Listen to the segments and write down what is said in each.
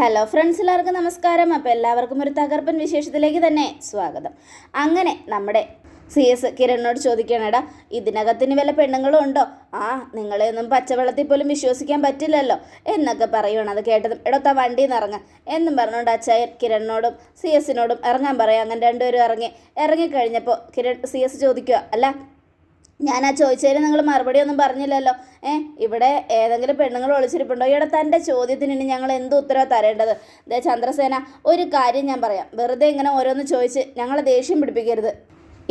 Hello friends എല്ലാവർക്കും നമസ്കാരം. അപ്പോൾ എല്ലാവർക്കും ഒരു തകർപ്പൻ വിശേഷത്തിലേക്ക് തന്നെ സ്വാഗതം. അങ്ങനെ നമ്മുടെ സി എസ് കിരണിനോട് ചോദിക്കണേടാ ഇതിനകത്തിന് വല്ല പെണ്ണുങ്ങളും ഉണ്ടോ? ആ നിങ്ങളെയൊന്നും പച്ചവെള്ളത്തിൽ പോലും വിശ്വസിക്കാൻ പറ്റില്ലല്ലോ എന്നൊക്കെ പറയുവാണ്. അത് കേട്ടതും എടോ വണ്ടി നിന്ന് എന്നും പറഞ്ഞുകൊണ്ട് അച്ചായൻ കിരണിനോടും സി എസിനോടും ഇറങ്ങാൻ പറയാം. അങ്ങനെ രണ്ടുപേരും ഇറങ്ങി ഇറങ്ങിക്കഴിഞ്ഞപ്പോൾ കിരൺ സി എസ് ചോദിക്കുക അല്ല ഞാൻ ആ ചോദിച്ചതിന് നിങ്ങൾ മറുപടി ഒന്നും പറഞ്ഞില്ലല്ലോ. ഏ ഇവിടെ ഏതെങ്കിലും പെണ്ണുങ്ങൾ ഒളിച്ചിരിപ്പുണ്ടോ? ഇവിടെ തന്റെ ചോദ്യത്തിന് ഇനി ഞങ്ങൾ എന്ത് ഉത്തരവ് തരേണ്ടത്? ദേ ചന്ദ്രസേന ഒരു കാര്യം ഞാൻ പറയാം. വെറുതെ ഇങ്ങനെ ഓരോന്ന് ചോദിച്ച് ഞങ്ങളെ ദേഷ്യം പിടിപ്പിക്കരുത്.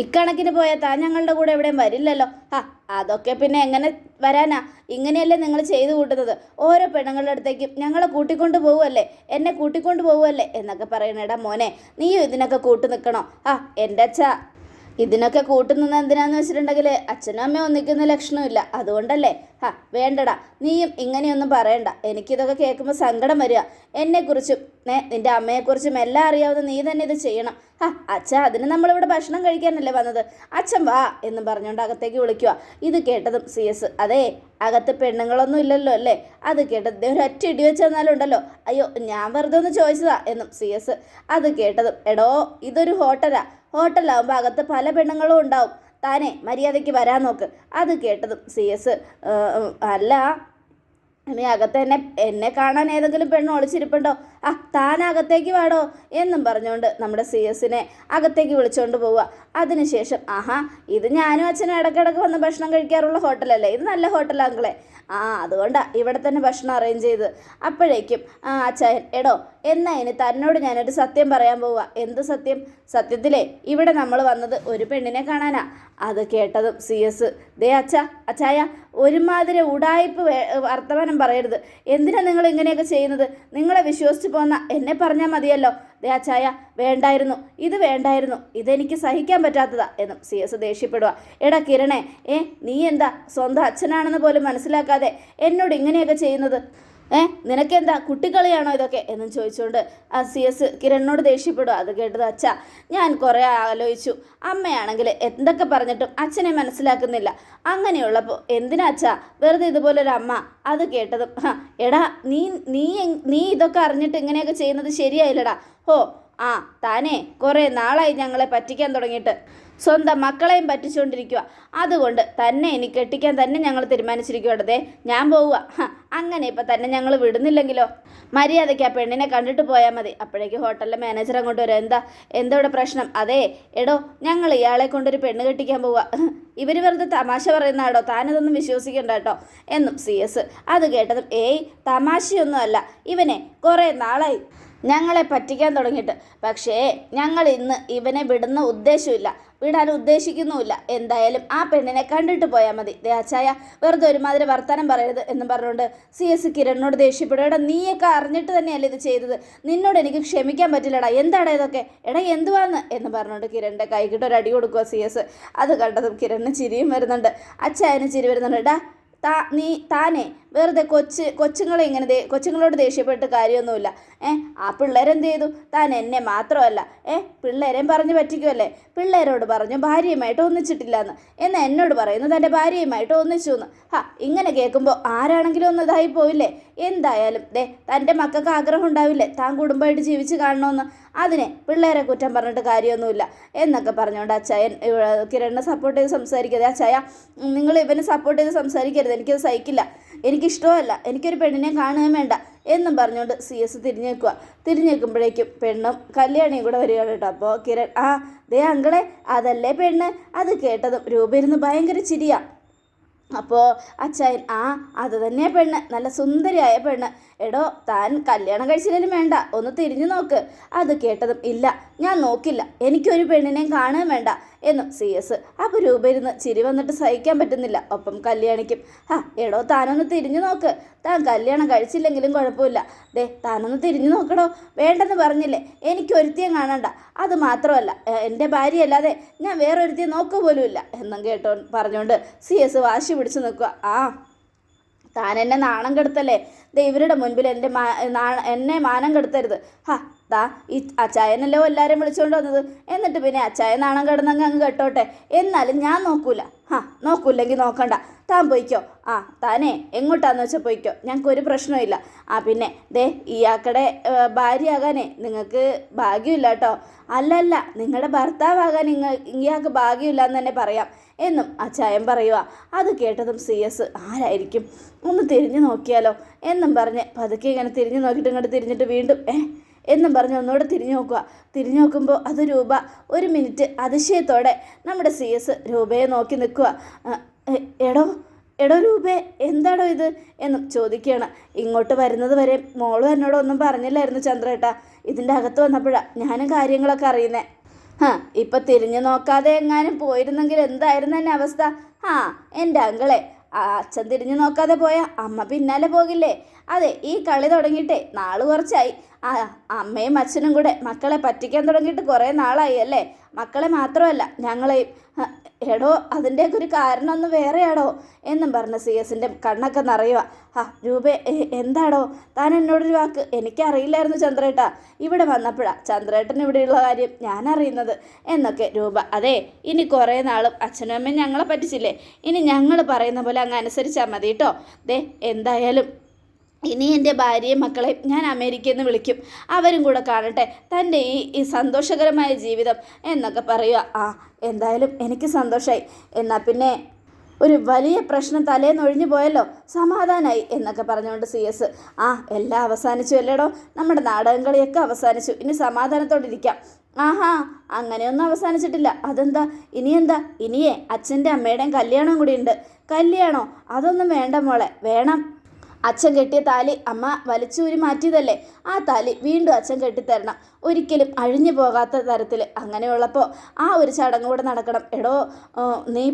ഇക്കണക്കിന് പോയാൽ താൻ ഞങ്ങളുടെ കൂടെ എവിടെയും വരില്ലല്ലോ. ആ അതൊക്കെ പിന്നെ എങ്ങനെ വരാനാ? ഇങ്ങനെയല്ലേ നിങ്ങൾ ചെയ്തു കൂട്ടുന്നത്. ഓരോ പെണ്ണുങ്ങളുടെ അടുത്തേക്കും ഞങ്ങളെ കൂട്ടിക്കൊണ്ട് പോവുമല്ലേ എന്നെ കൂട്ടിക്കൊണ്ട് പോവുമല്ലേ എന്നൊക്കെ പറയണേടാ മോനെ. നീയും ഇതിനൊക്കെ കൂട്ടു നിൽക്കണോ? ആ എന്റെ അച്ഛ. ഇതിനൊക്കെ കൂട്ടുന്നത് എന്തിനാന്ന് വെച്ചിട്ടുണ്ടെങ്കിൽ അച്ഛനും അമ്മയും ഒന്നിക്കുന്ന ലക്ഷണമില്ല. അതുകൊണ്ടല്ലേ? ഹാ വേണ്ടടാ. നീയും ഇങ്ങനെയൊന്നും പറയണ്ട. എനിക്കിതൊക്കെ കേൾക്കുമ്പോൾ സങ്കടം വരിക. എന്നെക്കുറിച്ചും ഏ നിന്റെ അമ്മയെക്കുറിച്ചും എല്ലാം അറിയാവുന്ന നീ തന്നെ ഇത് ചെയ്യണം. ഹാ അച്ഛ അതിന് നമ്മളിവിടെ ഭക്ഷണം കഴിക്കാനല്ലേ വന്നത്? അച്ഛൻ വാ എന്ന് പറഞ്ഞുകൊണ്ട് അകത്തേക്ക് വിളിക്കുക ഇത് കേട്ടതും സി എസ് അതെ അകത്ത് പെണ്ണുങ്ങളൊന്നും ഇല്ലല്ലോ അല്ലേ? അത് കേട്ടത് ഒരു ഒറ്റ ഇടി വെച്ച് തന്നാലുണ്ടല്ലോ. അയ്യോ ഞാൻ വെറുതെ ഒന്ന് ചോദിച്ചതാ എന്നും സി എസ്. അത് കേട്ടതും എടോ ഇതൊരു ഹോട്ടലാ. ഹോട്ടലാകുമ്പോൾ അകത്ത് പല പെണ്ണുങ്ങളും ഉണ്ടാവും. താനെ മര്യാദയ്ക്ക് വരാൻ നോക്ക്. അത് കേട്ടതും സി എസ് അല്ല നീ അകത്ത് എന്നെ എന്നെ കാണാൻ ഏതെങ്കിലും പെണ്ണ് ഒളിച്ചിരിപ്പുണ്ടോ? ആ താൻ അകത്തേക്ക് വാടോ എന്നും പറഞ്ഞുകൊണ്ട് നമ്മുടെ സി എസിനെ അകത്തേക്ക് വിളിച്ചുകൊണ്ട് പോവുക. അതിനുശേഷം ആഹാ ഇത് ഞാനും അച്ഛനും ഇടയ്ക്കിടയ്ക്ക് വന്ന് ഭക്ഷണം കഴിക്കാറുള്ള ഹോട്ടലല്ലേ? ഇത് നല്ല ഹോട്ടലാങ്കളെ ആ അതുകൊണ്ടാണ് ഇവിടെ തന്നെ ഭക്ഷണം അറേഞ്ച് ചെയ്ത്. അപ്പോഴേക്കും ആ അച്ചായൻ എടോ എന്നാ ഇനി തന്നോട് ഞാനൊരു സത്യം പറയാൻ പോവുക എന്ത് സത്യം? സത്യത്തിലേ ഇവിടെ നമ്മൾ വന്നത് ഒരു പെണ്ണിനെ കാണാനാ. അത് കേട്ടതും സി എസ്. ദേ അച്ഛ അച്ചായ ഒരുമാതിരി ഉടായ്പ് വർത്തമാനം പറയരുത്. എന്തിനാ നിങ്ങൾ ഇങ്ങനെയൊക്കെ ചെയ്യുന്നത്? നിങ്ങളെ വിശ്വസിച്ച് പോന്ന എന്നെ പറഞ്ഞാൽ മതിയല്ലോ. ദേ അച്ചായ വേണ്ടായിരുന്നു. ഇത് വേണ്ടായിരുന്നു. ഇതെനിക്ക് സഹിക്കാൻ പറ്റാത്തതാ എന്നും സി എസ് ദേഷ്യപ്പെടുക എടാ കിരണേ ഏ നീ എന്താ സ്വന്തം അച്ഛനാണെന്ന് പോലും മനസ്സിലാക്കാതെ എന്നോട് ഇങ്ങനെയൊക്കെ ചെയ്യുന്നത്? ഏ നിനക്കെന്താ കുട്ടിക്കളിയാണോ ഇതൊക്കെ? എന്നും ചോദിച്ചുകൊണ്ട് ആ സി എസ് കിരണിനോട് ദേഷ്യപ്പെടുക അത് കേട്ടത് അച്ഛ. ഞാൻ കുറേ ആലോചിച്ചു. അമ്മയാണെങ്കിൽ എന്തൊക്കെ പറഞ്ഞിട്ടും അച്ഛനെ മനസ്സിലാക്കുന്നില്ല. അങ്ങനെയുള്ളപ്പോൾ എന്തിനാ അച്ഛ? വെറുതെ ഇതുപോലൊരു അമ്മ? അത് കേട്ടതും എടാ നീ നീ നീ ഇതൊക്കെ അറിഞ്ഞിട്ട് ഇങ്ങനെയൊക്കെ ചെയ്യുന്നത് ശരിയായില്ലടാ. ഹോ ആ താനേ കുറേ നാളായി ഞങ്ങളെ പറ്റിക്കാൻ തുടങ്ങിയിട്ട്. സ്വന്തം മക്കളെയും പറ്റിച്ചുകൊണ്ടിരിക്കുക അതുകൊണ്ട് തന്നെ ഇനി കെട്ടിക്കാൻ തന്നെ ഞങ്ങൾ തീരുമാനിച്ചിരിക്കുവാടതേ. ഞാൻ പോവുക അങ്ങനെ ഇപ്പം തന്നെ ഞങ്ങൾ വിടുന്നില്ലെങ്കിലോ? മര്യാദയ്ക്ക് ആ പെണ്ണിനെ കണ്ടിട്ട് പോയാൽ മതി. അപ്പോഴേക്ക് ഹോട്ടലിലെ മാനേജർ അങ്ങോട്ട് വരും. എന്താ എന്തോടെ പ്രശ്നം? അതെ എടോ ഞങ്ങൾ ഇയാളെ കൊണ്ടൊരു പെണ്ണ് കെട്ടിക്കാൻ പോവുക ഇവർ വെറുതെ തമാശ പറയുന്നാടോ താനതൊന്നും വിശ്വസിക്കണ്ട കേട്ടോ. എന്നും സി എസ്. അത് കേട്ടതും ഏയ് തമാശയൊന്നും അല്ല ഇവനെ കുറേ നാളായി. ഞങ്ങളെ പറ്റിക്കാൻ തുടങ്ങിയിട്ട്. പക്ഷേ ഞങ്ങൾ ഇന്ന് ഇവനെ വിടുന്ന ഉദ്ദേശമില്ല വിടാൻ ഉദ്ദേശിക്കുന്നുമില്ല. എന്തായാലും ആ പെണ്ണിനെ കണ്ടിട്ട് പോയാൽ മതി. ദേ അച്ചായ വെറുതെ ഒരുമാതിരി വർത്തമാനം പറയരുത് എന്ന് പറഞ്ഞുകൊണ്ട് സി എസ് കിരണിനോട് ദേഷ്യപ്പെടും. എടാ നീയൊക്കെ അറിഞ്ഞിട്ട് തന്നെയല്ലേ ഇത് ചെയ്തത്? നിന്നോട് എനിക്ക് ക്ഷമിക്കാൻ പറ്റില്ലടാ. എന്താണ് ഇതൊക്കെ? എടാ എന്തുവാന്ന്? എന്ന് പറഞ്ഞുകൊണ്ട് കിരണിന്റെ കൈകിട്ട് ഒരു അടി കൊടുക്കുക സി എസ്. അത് കണ്ടതും കിരണിന് ചിരിയും വരുന്നുണ്ട്. അച്ചായന് ചിരി വരുന്നുണ്ട്. എടാ താ നീ താനേ വെറുതെ കൊച്ച് കൊച്ചുങ്ങളെ ഇങ്ങനെ കൊച്ചുങ്ങളോട് ദേഷ്യപ്പെട്ട് കാര്യമൊന്നുമില്ല. ഏ ആ പിള്ളേരെന്ത് ചെയ്തു താൻ എന്നെ മാത്രമല്ല. ഏ പിള്ളേരെയും പറഞ്ഞ് പറ്റിക്കുമല്ലേ പിള്ളേരോട് പറഞ്ഞു ഭാര്യയുമായിട്ട് ഒന്നിച്ചിട്ടില്ല എന്ന് എന്നാൽ എന്നോട് പറയുന്നു തന്റെ ഭാര്യയുമായിട്ട് ഒന്നിച്ചു എന്ന് ഹാ ഇങ്ങനെ കേൾക്കുമ്പോൾ ആരാണെങ്കിലും ഒന്ന് ഇതായി പോയില്ലേ? എന്തായാലും ദേ തന്റെ മക്കൾക്ക് ആഗ്രഹം ഉണ്ടാവില്ലേ? താൻ കുടുംബമായിട്ട് ജീവിച്ച് കാണണമെന്ന് അതിനെ പിള്ളേരെ കുറ്റം പറഞ്ഞിട്ട് കാര്യമൊന്നുമില്ല. എന്നൊക്കെ പറഞ്ഞുകൊണ്ട് അച്ചായൻ കിരണിനെ സപ്പോർട്ട് ചെയ്ത് സംസാരിക്കരുത് അച്ചായ നിങ്ങൾ ഇവനെ സപ്പോർട്ട് ചെയ്ത് സംസാരിക്കരുത്. എനിക്കത് സഹിക്കില്ല. എനിക്കിഷ്ടമല്ല. എനിക്കൊരു പെണ്ണിനെ കാണുകയും വേണ്ട. എന്നും പറഞ്ഞുകൊണ്ട് സി എസ് തിരിഞ്ഞു നിൽക്കുക തിരിഞ്ഞു പെണ്ണും കല്യാണിയും കൂടെ വരികയാണ് കേട്ടോ. അപ്പോൾ കിരൺ ആ ദേ അങ്കളെ അതല്ലേ പെണ്ണ്? അത് കേട്ടതും രൂപയിരുന്ന് ഭയങ്കര ചിരിയാണ് അപ്പോൾ അച്ചായൻ ആ അത് തന്നെ പെണ്ണ്. നല്ല സുന്ദരിയായ പെണ്ണ്. എടോ താൻ കല്യാണം കഴിച്ചില്ലെങ്കിലും വേണ്ട. ഒന്ന് തിരിഞ്ഞു നോക്ക്. അത് കേട്ടതും ഇല്ല. ഞാൻ നോക്കില്ല. എനിക്കൊരു പെണ്ണിനെയും കാണുകയും വേണ്ട എന്നും സി എസ് അപ്പോൾ രൂപ ഇരുന്ന് ചിരി വന്നിട്ട് സഹിക്കാൻ പറ്റുന്നില്ല. ഒപ്പം കല്യാണിക്കും. ആ എടോ താനൊന്ന് തിരിഞ്ഞു നോക്ക്. താൻ കല്യാണം കഴിച്ചില്ലെങ്കിലും കുഴപ്പമില്ല. ദേ താനൊന്ന് തിരിഞ്ഞു നോക്കടോ. വേണ്ടെന്ന് പറഞ്ഞില്ലേ? എനിക്ക് ഒരുത്തിയും കാണണ്ട. അത് മാത്രമല്ല എന്റെ ഭാര്യയല്ലാതെ ഞാൻ വേറെ നോക്കുക പോലുമില്ല എന്നും കേട്ടോ പറഞ്ഞുകൊണ്ട് സി എസ് വാശി പിടിച്ച് നിൽക്കുക. ആ താൻ എന്നെ നാണം കെടുത്തല്ലേ? ദേ ഇവരുടെ മുൻപിൽ എന്റെ മാ എന്നെ മാനം കെടുത്തരുത്. ഹാ ദാ ഈ അച്ചായനല്ലോ എല്ലാവരും വിളിച്ചുകൊണ്ട് വന്നത്. എന്നിട്ട് പിന്നെ അച്ചായ നാണം കിടന്നങ്ങ് അങ്ങ് കേട്ടോട്ടെ. എന്നാലും ഞാൻ നോക്കൂല. ഹാ നോക്കൂല്ലെങ്കിൽ നോക്കണ്ട. താൻ പോയിക്കോ. ആ താനേ എങ്ങോട്ടാന്ന് വെച്ചാൽ പോയിക്കോ. ഞങ്ങൾക്ക് ഒരു പ്രശ്നമില്ല ആ പിന്നെ ദേ ഇയാക്കടെ ഭാര്യയാകാനേ നിങ്ങൾക്ക് ഭാഗ്യമില്ല കേട്ടോ അല്ലല്ല നിങ്ങളുടെ ഭർത്താവാകാൻ നിങ്ങൾ ഇയാൾക്ക് ഭാഗ്യമില്ല എന്ന് തന്നെ പറയാം. എന്നും അച്ചായൻ പറയുക അത് കേട്ടതും സി എസ് ആരായിരിക്കും? ഒന്ന് തിരിഞ്ഞു നോക്കിയാലോ? എന്നും പറഞ്ഞ് പതുക്കെ ഇങ്ങനെ തിരിഞ്ഞു നോക്കിയിട്ട് ഇങ്ങോട്ട് തിരിഞ്ഞിട്ട് വീണ്ടും ഏ എന്നും പറഞ്ഞ് ഒന്നുകൂടെ തിരിഞ്ഞു നോക്കുക. തിരിഞ്ഞു നോക്കുമ്പോൾ അത് രൂപ. ഒരു മിനിറ്റ് അതിശയത്തോടെ നമ്മുടെ സി എസ് രൂപയെ നോക്കി നിൽക്കുക. എടോ എടോ രൂപേ എന്താടോ ഇത്? എന്നും ചോദിക്കുകയാണ്. ഇങ്ങോട്ട് വരുന്നത് വരെ മോളും എന്നോടൊന്നും പറഞ്ഞില്ലായിരുന്നു ചന്ദ്രേട്ട. ഇതിന്റെ അകത്ത് വന്നപ്പോഴാണ് ഞാനും കാര്യങ്ങളൊക്കെ അറിയുന്നേ. ഹാ ഇപ്പം തിരിഞ്ഞു നോക്കാതെ എങ്ങാനും പോയിരുന്നെങ്കിൽ എന്തായിരുന്നു എന്റെ അവസ്ഥ? ആ എന്റെ അങ്കളെ. ആ അച്ഛൻ തിരിഞ്ഞു നോക്കാതെ പോയാൽ അമ്മ പിന്നാലെ പോകില്ലേ? അതെ ഈ കളി തുടങ്ങിയിട്ടേ നാൾ കുറച്ചായി. ആ അമ്മയും അച്ഛനും കൂടെ മക്കളെ പറ്റിക്കാൻ തുടങ്ങിയിട്ട് കുറേ നാളായി അല്ലേ? മക്കളെ മാത്രമല്ല ഞങ്ങളെയും. എടോ അതിന്റെയൊക്കെ ഒരു കാരണം ഒന്ന് വേറെയാടോ? എന്നും പറഞ്ഞ സി എസിന്റെ കണ്ണൊക്കെ നിറയുക ആ രൂപേ എന്താടോ? താൻ എന്നോടൊരു വാക്ക് എനിക്കറിയില്ലായിരുന്നു ചന്ദ്രേട്ട. ഇവിടെ വന്നപ്പോഴാണ് ചന്ദ്രേട്ടൻ ഇവിടെയുള്ള കാര്യം ഞാൻ അറിയുന്നത് എന്നൊക്കെ രൂപ. അതെ ഇനി കുറേ നാളും അച്ഛനും അമ്മയും ഞങ്ങളെ പറ്റിച്ചില്ലേ? ഇനി ഞങ്ങൾ പറയുന്ന പോലെ അങ്ങ് അനുസരിച്ചാൽ മതി കേട്ടോ ദേ എന്തായാലും ഇനി എന്റെ ഭാര്യയും മക്കളെയും ഞാൻ അമേരിക്കയിൽ നിന്ന് വിളിക്കും. അവരും കൂടെ കാണട്ടെ. തന്റെ ഈ സന്തോഷകരമായ ജീവിതം എന്നൊക്കെ പറയുക. ആ എന്തായാലും എനിക്ക് സന്തോഷമായി എന്നാൽ പിന്നെ ഒരു വലിയ പ്രശ്നം തലേന്ന് ഒഴിഞ്ഞു പോയല്ലോ. സമാധാനമായി എന്നൊക്കെ പറഞ്ഞുകൊണ്ട് സി എസ്. ആ എല്ലാം അവസാനിച്ചു അല്ലേടോ? നമ്മുടെ നാടകങ്ങളിയൊക്കെ അവസാനിച്ചു. ഇനി സമാധാനത്തോടെ ഇരിക്കാം. ആഹാ അങ്ങനെയൊന്നും അവസാനിച്ചിട്ടില്ല. അതെന്താ? ഇനിയെന്താ ഇനിയേ അച്ഛന്റെ അമ്മയുടെയും കല്യാണം കൂടിയുണ്ട് കല്യാണോ? അതൊന്നും വേണ്ട മോളെ. വേണം. അച്ഛൻ കെട്ടിയ താലി അമ്മ വലിച്ചൂരി മാറ്റിയതല്ലേ? ആ താലി വീണ്ടും അച്ഛൻ കെട്ടിത്തരണം. ഒരിക്കലും അഴിഞ്ഞു പോകാത്ത തരത്തിൽ അങ്ങനെയുള്ളപ്പോൾ ആ ഒരു ചടങ്ങ് കൂടെ നടക്കണം. എടോ നീ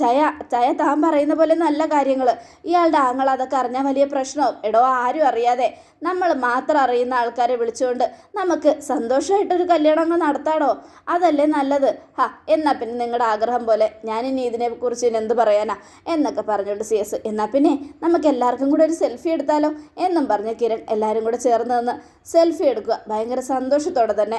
ചയ ചയ താൻ പറയുന്ന പോലെ നല്ല കാര്യങ്ങൾ. ഇയാളുടെ ആങ്ങൾ അതൊക്കെ അറിഞ്ഞാൽ വലിയ പ്രശ്നവും. എടോ ആരും അറിയാതെ നമ്മൾ മാത്രം അറിയുന്ന ആൾക്കാരെ വിളിച്ചുകൊണ്ട് നമുക്ക് സന്തോഷമായിട്ടൊരു കല്യാണം അങ്ങ് നടത്താടോ? അതല്ലേ നല്ലത്. ഹാ എന്നാൽ പിന്നെ നിങ്ങളുടെ ആഗ്രഹം പോലെ ഞാനിനി ഇതിനെക്കുറിച്ച് ഇനി എന്ത് പറയാനാ? എന്നൊക്കെ പറഞ്ഞുകൊണ്ട് സി എസ് എന്നാൽ പിന്നെ നമുക്ക് എല്ലാവർക്കും കൂടെ ഒരു സെൽഫി എടുത്താലോ? എന്നും പറഞ്ഞ് കിരൺ എല്ലാവരും കൂടെ ചേർന്ന് നിന്ന് സെൽഫി എടുക്കുക. ഭയങ്കര സന്തോഷത്തോടെ തന്നെ.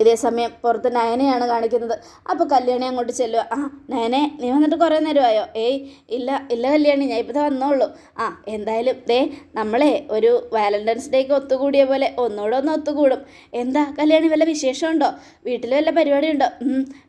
ഇതേ സമയം പുറത്ത് നയനയാണ് കാണിക്കുന്നത്. അപ്പോൾ കല്യാണി അങ്ങോട്ട് ചെല്ലുക ആ നയനെ നീ വന്നിട്ട് കുറേ നേരമായോ? ഏയ് ഇല്ല ഇല്ല കല്യാണി ഞാൻ ഇപ്പോൾ വന്നോളൂ. ആ എന്തായാലും ദേ നമ്മളെ ഒരു വാലന്റൈൻസ് ഡേക്ക് ഒത്തുകൂടിയ പോലെ ഒന്നുകൂടെ ഒന്ന് ഒത്തുകൂടും. എന്താ കല്യാണി വല്ല വിശേഷമുണ്ടോ? വീട്ടിൽ വല്ല പരിപാടിയുണ്ടോ?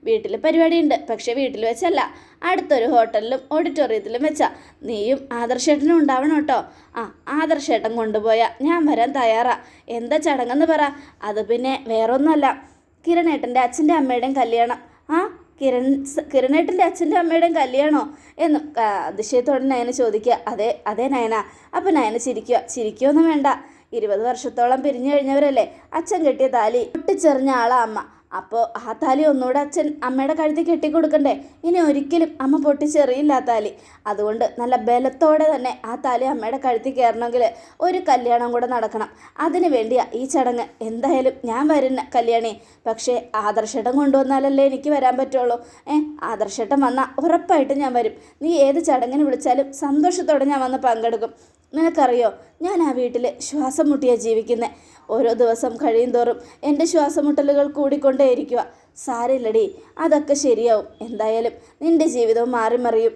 വീട്ടിൽ പരിപാടിയുണ്ട് പക്ഷേ വീട്ടിൽ വെച്ചല്ല. അടുത്തൊരു ഹോട്ടലിലും ഓഡിറ്റോറിയത്തിലും വെച്ചാ. നീയും ആദർശേട്ടനും ഉണ്ടാവണം കേട്ടോ. ആ ആദർശേട്ടൻ കൊണ്ടുപോയാൽ ഞാൻ വരാൻ തയ്യാറാ. എന്താ ചടങ്ങെന്ന് പറ. അത് പിന്നെ വേറൊന്നുമല്ല. കിരണേട്ടന്റെ അച്ഛന്റെ അമ്മയുടെയും കല്യാണം. ആ കിരൺ കിരണേട്ടന്റെ അച്ഛന്റെ അമ്മയുടെയും കല്യാണോ? എന്ന് അതിശയത്തോടെ നയന ചോദിക്കുക. അതെ അതെ നയന. അപ്പം നയന ചിരിക്കുക. ചിരിക്കുകയൊന്നും വേണ്ട. ഇരുപത് വർഷത്തോളം പിരിഞ്ഞു കഴിഞ്ഞവരല്ലേ? അച്ഛൻ കെട്ടിയ താലി. പൊട്ടിച്ചെറിഞ്ഞ ആളാ അമ്മ. അപ്പോൾ ആ താലി ഒന്നുകൂടെ അച്ഛൻ അമ്മയുടെ കഴുത്തിൽ കെട്ടിക്കൊടുക്കണ്ടേ? ഇനി ഒരിക്കലും അമ്മ പൊട്ടിച്ചെറിയില്ല ആ താലി. അതുകൊണ്ട് നല്ല ബലത്തോടെ തന്നെ ആ താലി അമ്മയുടെ കഴുത്തിൽ കയറണമെങ്കിൽ ഒരു കല്യാണം കൂടെ നടക്കണം. അതിന് വേണ്ടിയാ ഈ ചടങ്ങ്. എന്തായാലും ഞാൻ വരുന്ന കല്യാണി. പക്ഷേ ആദർശേട്ടൻ കൊണ്ടുവന്നാലല്ലേ എനിക്ക് വരാൻ പറ്റുള്ളൂ. ഏ ആദർശേട്ടൻ വന്നാൽ ഉറപ്പായിട്ടും ഞാൻ വരും. നീ ഏത് ചടങ്ങിന് വിളിച്ചാലും സന്തോഷത്തോടെ ഞാൻ വന്ന് പങ്കെടുക്കും. നിനക്കറിയോ? ഞാൻ ആ വീട്ടിൽ ശ്വാസം മുട്ടിയാണ് ജീവിക്കുന്നത് ഓരോ ദിവസം കഴിയും തോറും എന്റെ ശ്വാസമുട്ടലുകൾ കൂടിക്കൊണ്ടേയിരിക്കുക സാരില്ലടി അതൊക്കെ ശരിയാവും. എന്തായാലും നിന്റെ ജീവിതവും മാറി മറിയും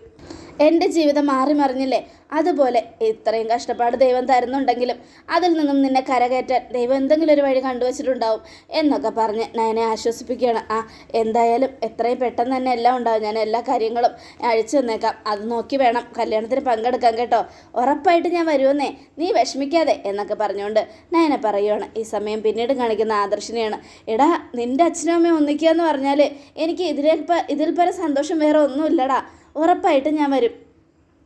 എന്റെ ജീവിതം മാറി മറിഞ്ഞില്ലേ? അതുപോലെ ഇത്രയും കഷ്ടപ്പാട് ദൈവം തരുന്നുണ്ടെങ്കിലും അതിൽ നിന്നും നിന്നെ കരകയറ്റാൻ ദൈവം എന്തെങ്കിലും ഒരു വഴി കണ്ടുവച്ചിട്ടുണ്ടാവും എന്നൊക്കെ പറഞ്ഞ് നയനെ ആശ്വസിപ്പിക്കുകയാണ്. ആ എന്തായാലും എത്രയും പെട്ടെന്ന് തന്നെ എല്ലാം ഉണ്ടാവും. ഞാൻ എല്ലാ കാര്യങ്ങളും അഴിച്ചു തന്നേക്കാം. അത് നോക്കി വേണം കല്യാണത്തിന് പങ്കെടുക്കാൻ കേട്ടോ. ഉറപ്പായിട്ട് ഞാൻ വരുമെന്നേ. നീ വിഷമിക്കാതെ എന്നൊക്കെ പറഞ്ഞുകൊണ്ട് നയനെ പറയുവാണ്. ഈ സമയം പിന്നീട് കാണിക്കുന്ന ആദർശിനെയാണ്. എടാ നിന്റെ അച്ഛനും അമ്മയും ഒന്നിക്കുക എന്ന് പറഞ്ഞാൽ എനിക്ക് ഇതിലെ ഇതിൽ പരം സന്തോഷം വേറെ ഒന്നുമില്ലടാ. ഉറപ്പായിട്ടും ഞാൻ വരും.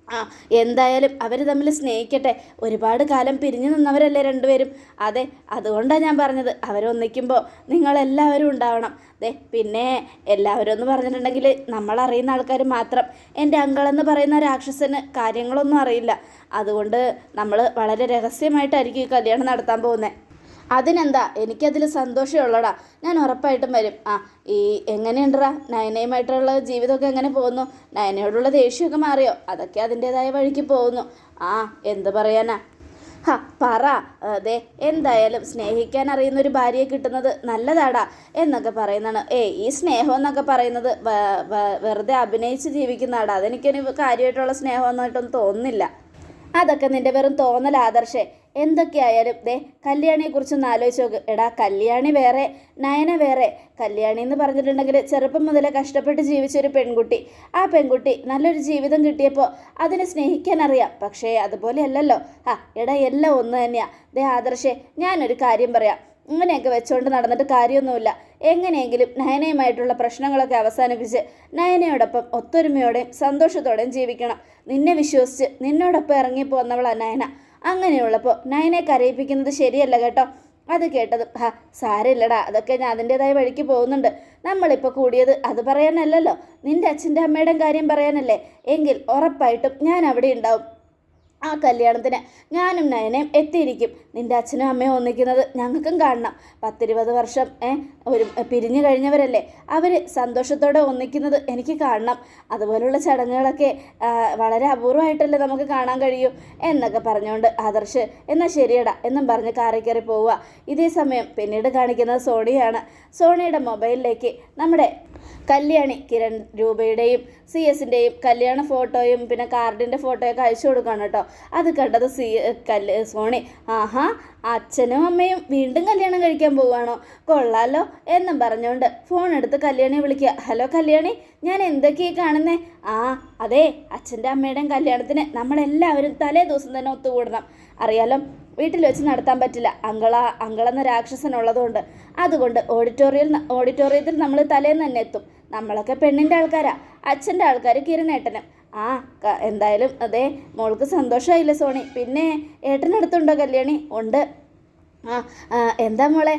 ആ എന്തായാലും അവർ തമ്മിൽ സ്നേഹിക്കട്ടെ. ഒരുപാട് കാലം പിരിഞ്ഞു നിന്നവരല്ലേ രണ്ടുപേരും. അതെ അതുകൊണ്ടാണ് ഞാൻ പറഞ്ഞത്. അവരൊന്നിക്കുമ്പോൾ നിങ്ങളെല്ലാവരും ഉണ്ടാവണം. അതെ പിന്നെ എല്ലാവരും എന്ന് പറഞ്ഞിട്ടുണ്ടെങ്കിൽ നമ്മളറിയുന്ന ആൾക്കാർ മാത്രം. എന്റെ അങ്കളെന്ന് പറയുന്ന രാക്ഷസന് കാര്യങ്ങളൊന്നും അറിയില്ല. അതുകൊണ്ട് നമ്മൾ വളരെ രഹസ്യമായിട്ടായിരിക്കും ഈ കല്യാണം നടത്താൻ പോകുന്നത് അതിനെന്താ? എനിക്കതിൽ സന്തോഷമുള്ളടാ. ഞാൻ ഉറപ്പായിട്ടും വരും. ആ ഈ എങ്ങനെയുണ്ടടാ? നയനയുമായിട്ടുള്ള ജീവിതമൊക്കെ എങ്ങനെ പോകുന്നു? നയനയോടുള്ള ദേഷ്യമൊക്കെ മാറിയോ? അതൊക്കെ അതിന്റെതായ വഴിക്ക് പോകുന്നു. ആ എന്ത് പറയാനാ? ഹ പറ. അതെ എന്തായാലും സ്നേഹിക്കാൻ അറിയുന്ന ഒരു ഭാര്യയെ കിട്ടുന്നത് നല്ലതാടാ എന്നൊക്കെ പറയുന്നതാണ്. ഏ ഈ സ്നേഹം എന്നൊക്കെ പറയുന്നത് വെറുതെ അഭിനയിച്ച് ജീവിക്കുന്നതാടാ. അതെനിക്കൊരു കാര്യമായിട്ടുള്ള സ്നേഹമൊന്നായിട്ടൊന്നും തോന്നുന്നില്ല. അതൊക്കെ നിന്റെ വെറും തോന്നൽ ആദർശേ. എന്തൊക്കെയായാലും ദേ കല്യാണിയെക്കുറിച്ചൊന്ന് ആലോചിച്ച് നോക്ക്. എടാ കല്യാണി വേറെ നയന വേറെ. കല്യാണി എന്ന് പറഞ്ഞിട്ടുണ്ടെങ്കിൽ ചെറുപ്പം മുതലേ കഷ്ടപ്പെട്ട് ജീവിച്ചൊരു പെൺകുട്ടി. ആ പെൺകുട്ടി നല്ലൊരു ജീവിതം കിട്ടിയപ്പോൾ അതിനെ സ്നേഹിക്കാൻ അറിയാം പക്ഷേ അതുപോലെ അല്ലല്ലോ ആ എടാ എല്ലാം ഒന്ന് തന്നെയാ. ദേ ആദർശേ ഞാനൊരു കാര്യം പറയാം. ഇങ്ങനെയൊക്കെ വെച്ചുകൊണ്ട് നടന്നിട്ട് കാര്യമൊന്നുമില്ല. എങ്ങനെയെങ്കിലും നയനയുമായിട്ടുള്ള പ്രശ്നങ്ങളൊക്കെ അവസാനിപ്പിച്ച് നയനയോടൊപ്പം ഒത്തൊരുമയോടെയും സന്തോഷത്തോടെയും ജീവിക്കണം. നിന്നെ വിശ്വസിച്ച് നിന്നോടൊപ്പം ഇറങ്ങിപ്പോന്നവളാ നയന. അങ്ങനെയുള്ളപ്പോൾ നയനെ കരയിപ്പിക്കുന്നത് ശരിയല്ല കേട്ടോ. അത് കേട്ടതും ഹാ സാരമില്ലടാ. അതൊക്കെ ഞാൻ അതിന്റെതായ വഴിക്ക് പോകുന്നുണ്ട്. നമ്മളിപ്പോൾ കൂടിയത് അത് പറയാനല്ലല്ലോ. നിന്റെ അച്ഛന്റെ അമ്മയുടെയും കാര്യം പറയാനല്ലേ? എങ്കിൽ ഉറപ്പായിട്ടും ഞാൻ അവിടെ ഉണ്ടാവും. ആ കല്യാണത്തിന് ഞാനും നയനയും എത്തിയിരിക്കും. നിന്റെ അച്ഛനും അമ്മയും ഒന്നിക്കുന്നത് ഞങ്ങൾക്കും കാണണം. പത്തിരുപത് വർഷം ഒരു പിരിഞ്ഞു കഴിഞ്ഞവരല്ലേ? അവർ സന്തോഷത്തോടെ ഒന്നിക്കുന്നത് എനിക്ക് കാണണം. അതുപോലുള്ള ചടങ്ങുകളൊക്കെ വളരെ അപൂർവമായിട്ടല്ലേ നമുക്ക് കാണാൻ കഴിയൂ എന്നൊക്കെ പറഞ്ഞുകൊണ്ട് ആദർശ് എന്നാൽ ശരിയടാ എന്നും പറഞ്ഞ് കാറി കയറി പോവുക. ഇതേ സമയം പിന്നീട് കാണിക്കുന്നത് സോണിയാണ്. സോണിയുടെ മൊബൈലിലേക്ക് നമ്മുടെ കല്യാണി കിരൺ രൂപയുടെയും സി എസിന്റെയും കല്യാണ ഫോട്ടോയും പിന്നെ കാർഡിന്റെ ഫോട്ടോയൊക്കെ അയച്ചു കൊടുക്കണം കേട്ടോ. അത് കണ്ടത് സി കല്യ സോണി. ആഹാ അച്ഛനും അമ്മയും വീണ്ടും കല്യാണം കഴിക്കാൻ പോവുകയാണോ? കൊള്ളാലോ എന്നും പറഞ്ഞുകൊണ്ട് ഫോൺ എടുത്ത് കല്യാണി വിളിക്കുക. ഹലോ കല്യാണി ഞാൻ എന്തൊക്കെയാ കാണുന്നേ? ആ അതെ അച്ഛന്റെ അമ്മയുടെയും കല്യാണത്തിന് നമ്മളെല്ലാവരും തലേ ദിവസം തന്നെ ഒത്തുകൂടണം. അറിയാലോ വീട്ടിൽ വെച്ച് നടത്താൻ പറ്റില്ല. അങ്കള അങ്കളെന്ന രാക്ഷസനുള്ളതുകൊണ്ട് അതുകൊണ്ട് ഓഡിറ്റോറിയൽ ഓഡിറ്റോറിയത്തിൽ നമ്മൾ തലേന്ന് തന്നെ എത്തും. നമ്മളൊക്കെ പെണ്ണിന്റെ ആൾക്കാരാ. അച്ഛന്റെ ആൾക്കാർ കിരണേട്ടനും ആ എന്തായാലും അതെ മോൾക്ക് സന്തോഷമായില്ലേ സോണി. പിന്നെ ഏട്ടനടുത്തുണ്ടോ കല്യാണി? ഉണ്ട്. ആ എന്താ മോളെ?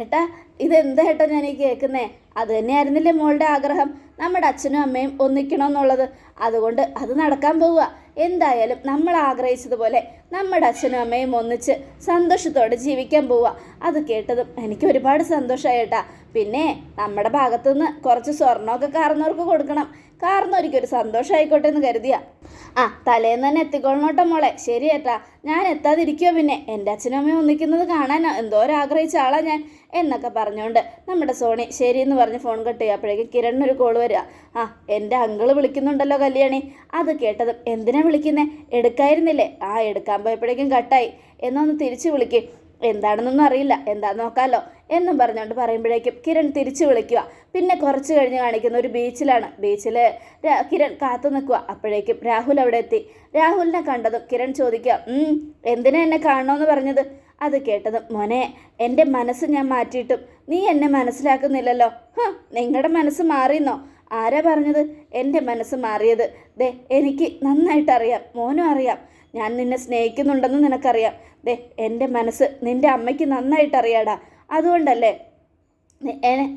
ഏട്ടാ ഇതെന്താ ഏട്ടാ ഞാൻ ഈ കേൾക്കുന്നേ? അത് തന്നെയായിരുന്നില്ലേ മോളുടെ ആഗ്രഹം? നമ്മുടെ അച്ഛനും അമ്മയും ഒന്നിക്കണമെന്നുള്ളത്. അതുകൊണ്ട് അത് നടക്കാൻ പോവുക. എന്തായാലും നമ്മൾ ആഗ്രഹിച്ചതുപോലെ നമ്മുടെ അച്ഛനും അമ്മയും ഒന്നിച്ച് സന്തോഷത്തോടെ ജീവിക്കാൻ പോവുക. അത് കേട്ടതും എനിക്ക് ഒരുപാട് സന്തോഷമായിട്ടാ പിന്നെ നമ്മുടെ ഭാഗത്തുനിന്ന് കുറച്ച് സ്വർണമൊക്കെ കാർന്നവർക്ക് കൊടുക്കണം. കാർന്നവർക്ക് ഒരു സന്തോഷമായിക്കോട്ടെ എന്ന് കരുതിയ. ആ തലേന്ന് തന്നെ എത്തിക്കൊള്ളണോട്ടോ മോളെ. ശരി ഏട്ടാ ഞാൻ എത്താതിരിക്കുമോ പിന്നെ? എന്റെ അച്ഛനും അമ്മയും ഒന്നിക്കുന്നത് കാണാനോ. എന്തോരാഗ്രഹിച്ച ആളാ ഞാൻ എന്നൊക്കെ പറഞ്ഞുകൊണ്ട് നമ്മുടെ സോണി ശരി എന്ന് പറഞ്ഞ് ഫോൺ കട്ട് ചെയ്യുക. അപ്പോഴേക്കും കിരണിനൊരു കോൾ വരിക. ആ എന്റെ അങ്കിൾ വിളിക്കുന്നുണ്ടല്ലോ കല്യാണി. അത് കേട്ടതും എന്തിനാ വിളിക്കുന്നേ? എടുക്കായിരുന്നില്ലേ? ആ എടുക്കാൻ പോയപ്പോഴേക്കും കട്ടായി. എന്നൊന്ന് തിരിച്ച് വിളിക്ക്. എന്താണെന്നൊന്നും അറിയില്ല. എന്താ നോക്കാലോ എന്നും പറഞ്ഞുകൊണ്ട് പറയുമ്പോഴേക്കും കിരൺ തിരിച്ചു വിളിക്കുക. പിന്നെ കുറച്ച് കഴിഞ്ഞ് കാണിക്കുന്ന ഒരു ബീച്ചിലാണ്. ബീച്ചിൽ കിരൺ കാത്തു നിൽക്കുക. അപ്പോഴേക്കും രാഹുൽ അവിടെ എത്തി. രാഹുലിനെ കണ്ടതും കിരൺ ചോദിക്കുക "ഉം, എന്തിനാ എന്നെ കാണണമെന്ന് പറഞ്ഞത്? അത് കേട്ടതും മോനെ എന്റെ മനസ്സ് ഞാൻ മാറ്റിയിട്ടും നീ എന്നെ മനസ്സിലാക്കുന്നില്ലല്ലോ. ഹ നിങ്ങളുടെ മനസ്സ് മാറിയെന്നോ ആരാ പറഞ്ഞത്? എന്റെ മനസ്സ് മാറിയത്. ദേ എനിക്ക് നന്നായിട്ട് അറിയാം മോനും അറിയാം. ഞാൻ നിന്നെ സ്നേഹിക്കുന്നുണ്ടെന്ന് നിനക്കറിയാം. ദേ എന്റെ മനസ്സ് നിന്റെ അമ്മയ്ക്ക് നന്നായിട്ട് അറിയാടാ അതുകൊണ്ടല്ലേ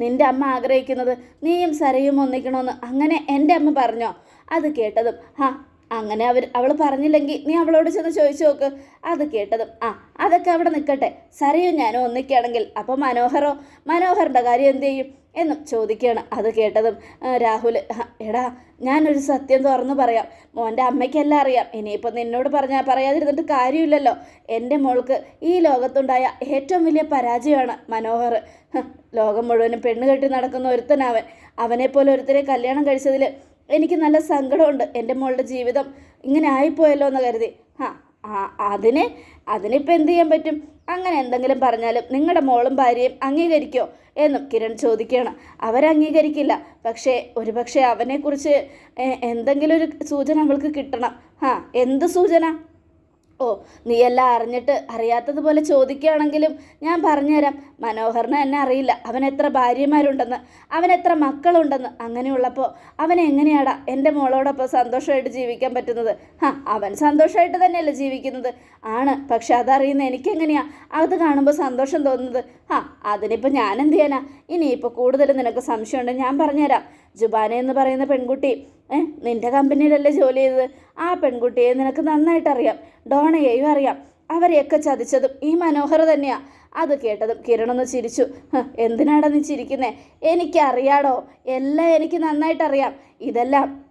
നിന്റെ അമ്മ ആഗ്രഹിക്കുന്നത് നീയും സരയും ഒന്നിക്കണമെന്ന് അങ്ങനെ എന്റെ അമ്മ പറഞ്ഞോ? അത് കേട്ടതും ആ അങ്ങനെ അവർ അവൾ പറഞ്ഞില്ലെങ്കിൽ നീ അവളോട് ചെന്ന് ചോദിച്ചു നോക്ക്. അത് കേട്ടതും ആ അതൊക്കെ അവിടെ നിൽക്കട്ടെ. സരയും ഞാനും ഒന്നിക്കുകയാണെങ്കിൽ അപ്പോൾ മനോഹറോ മനോഹറിന്റെ കാര്യം എന്ത് ചെയ്യും? എന്നും ചോദിക്കുകയാണ്. അത് കേട്ടതും രാഹുൽ "ഹ, എടാ ഞാനൊരു സത്യം തുറന്നു പറയാം. മോന്റെ അമ്മയ്ക്കെല്ലാം അറിയാം. ഇനിയിപ്പോൾ നിന്നോട് പറഞ്ഞാൽ പറയാതിരുന്നിട്ട് കാര്യമില്ലല്ലോ. എന്റെ മോൾക്ക് ഈ ലോകത്തുണ്ടായ ഏറ്റവും വലിയ പരാജയമാണ് മനോഹർ. ലോകം മുഴുവനും പെണ്ണ് കെട്ടി നടക്കുന്ന ഒരുത്തനവൻ. അവനെപ്പോലെ ഒരുത്തരെ കല്യാണം കഴിച്ചതിൽ എനിക്ക് നല്ല സങ്കടമുണ്ട്. എന്റെ മോളുടെ ജീവിതം ഇങ്ങനെ ആയിപ്പോയല്ലോ എന്ന് കരുതി. ആ അതിന് അതിനിപ്പോൾ എന്ത് ചെയ്യാൻ പറ്റും? അങ്ങനെ എന്തെങ്കിലും പറഞ്ഞാലും നിങ്ങളുടെ മോളും ഭാര്യയും അംഗീകരിക്കോ എന്നും കിരൺ ചോദിക്കുകയാണ്. അവരംഗീകരിക്കില്ല. പക്ഷേ ഒരുപക്ഷെ അവനെക്കുറിച്ച് എന്തെങ്കിലും ഒരു സൂചന അവൾക്ക് കിട്ടണം. ആ എന്ത് സൂചന? ഓ നീ എല്ലാം അറിഞ്ഞിട്ട് അറിയാത്തതുപോലെ ചോദിക്കുകയാണെങ്കിലും ഞാൻ പറഞ്ഞുതരാം. മനോഹറിന് എന്നെ അറിയില്ല. അവൻ എത്ര ഭാര്യമാരുണ്ടെന്ന് അവൻ എത്ര മക്കളുണ്ടെന്ന് അങ്ങനെയുള്ളപ്പോൾ അവൻ എങ്ങനെയാടാ എന്റെ മോളോടൊപ്പം സന്തോഷമായിട്ട് ജീവിക്കാൻ പറ്റുന്നത്? ഹാ അവൻ സന്തോഷമായിട്ട് തന്നെയല്ലേ ജീവിക്കുന്നത്? ആണ്. പക്ഷെ അതറിയുന്ന എനിക്കെങ്ങനെയാ? അത് കാണുമ്പോൾ സന്തോഷം തോന്നുന്നത്. ഹാ അതിനിപ്പോൾ ഞാൻ എന്ത് ചെയ്യാനാ? ഇനിയിപ്പോൾ കൂടുതൽ നിനക്ക് സംശയമുണ്ട് ഞാൻ പറഞ്ഞുതരാം. ജുബാന എന്ന് പറയുന്ന പെൺകുട്ടി ഏ നിന്റെ കമ്പനിയിലല്ലേ ജോലി ചെയ്തത്? ആ പെൺകുട്ടിയെ നിനക്ക് നന്നായിട്ട് അറിയാം ഡോണയെയും അറിയാം. അവരെയൊക്കെ ചതിച്ചതും ഈ മനോഹർ തന്നെയാ. അത് കേട്ടതും കിരണൊന്ന് ചിരിച്ചു. "ഹ്, എന്തിനാടാ നീ ചിരിക്കുന്നേ? എനിക്കറിയാടോ. എല്ലാം എനിക്ക് നന്നായിട്ട് അറിയാം ഇതെല്ലാം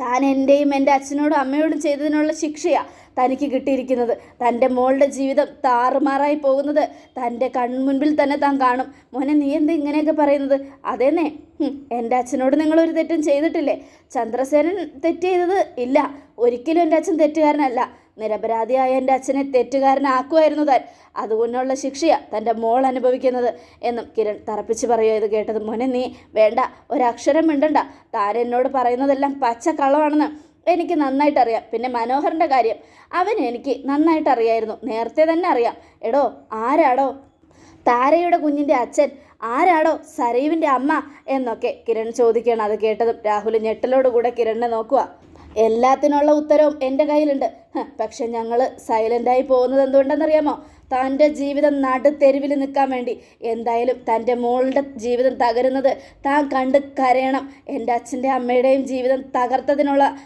താൻ എന്റെയും എന്റെ അച്ഛനോടും അമ്മയോടും ചെയ്തതിനുള്ള ശിക്ഷയാണ് തനിക്ക് കിട്ടിയിരിക്കുന്നത്. തന്റെ മോളുടെ ജീവിതം താറുമാറായി പോകുന്നത് തന്റെ കൺമുൻപിൽ തന്നെ താൻ കാണും. മോനെ നീ എന്താ ഇങ്ങനെയൊക്കെ പറയുന്നത്? അതേന്നെ എന്റെ അച്ഛനോട് നിങ്ങളൊരു തെറ്റും ചെയ്തിട്ടില്ലേ? ചന്ദ്രസേനൻ തെറ്റ് ചെയ്തത് ഇല്ല. ഒരിക്കലും എന്റെ അച്ഛൻ തെറ്റുകാരനല്ല. നിരപരാധിയായ എന്റെ അച്ഛനെ തെറ്റുകാരനാക്കുമായിരുന്നു താൻ. അതുകൊണ്ടുള്ള ശിക്ഷയാണ് തന്റെ മോൾ അനുഭവിക്കുന്നത് എന്നും കിരൺ തറപ്പിച്ച് പറയുക ഇത് കേട്ടത്. മോനെ നീ വേണ്ട ഒരക്ഷരം മിണ്ടണ്ട. താൻ എന്നോട് പറയുന്നതെല്ലാം പച്ച കള്ളമാണെന്ന് എനിക്ക് നന്നായിട്ട് അറിയാം പിന്നെ മനോഹറിന്റെ കാര്യം അവൻ എനിക്ക് നന്നായിട്ട് അറിയായിരുന്നു നേരത്തെ തന്നെ അറിയാം. എടോ ആരാടോ? താരയുടെ കുഞ്ഞിന്റെ അച്ഛൻ ആരാടോ? സരീവിന്റെ അമ്മ എന്നൊക്കെ കിരൺ ചോദിക്കുകയാണ്. അത് കേട്ടതും രാഹുൽ ഞെട്ടലോടുകൂടെ കിരണിനെ നോക്കുക എല്ലാത്തിനുള്ള ഉത്തരവും എന്റെ കയ്യിലുണ്ട്. പക്ഷെ ഞങ്ങൾ സൈലന്റായി പോകുന്നത് എന്തുകൊണ്ടെന്നറിയാമോ? തന്റെ ജീവിതം നടുത്തെരുവിൽ നിൽക്കാൻ വേണ്ടി. എന്തായാലും തന്റെ മോളുടെ ജീവിതം തകരുന്നത് താൻ കണ്ട് കരയണം. എന്റെ അച്ഛന്റെ അമ്മയുടെയും ജീവിതം തകർത്തതിനുള്ള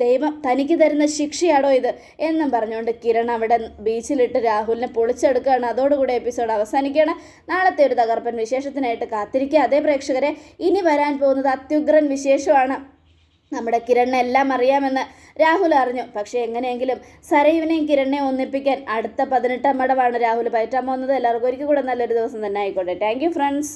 ദൈവം തനിക്ക് തരുന്ന ശിക്ഷയാണോ ഇത്? എന്നും പറഞ്ഞുകൊണ്ട് കിരൺ അവിടെ ബീച്ചിലിട്ട് രാഹുലിനെ പൊളിച്ചെടുക്കുകയാണ്. അതോടുകൂടി എപ്പിസോഡ് അവസാനിക്കുകയാണ്. നാളത്തെ ഒരു തകർപ്പൻ വിശേഷത്തിനായിട്ട് കാത്തിരിക്കുക. അതേ പ്രേക്ഷകരെ ഇനി വരാൻ പോകുന്നത് അത്യുഗ്രൻ വിശേഷമാണ്. നമ്മുടെ കിരണിനെ എല്ലാം അറിയാമെന്ന് രാഹുൽ അറിഞ്ഞു. പക്ഷേ എങ്ങനെയെങ്കിലും സരയുവിനെയും കിരണിനെയും ഒന്നിപ്പിക്കാൻ അടുത്ത പതിനെട്ടാം മടവാണ് രാഹുൽ പയറ്റാൻ പോകുന്നത്. എല്ലാവർക്കും ഒരിക്കൽ കൂടെ നല്ലൊരു ദിവസം തന്നെ ആയിക്കോട്ടെ. Thank friends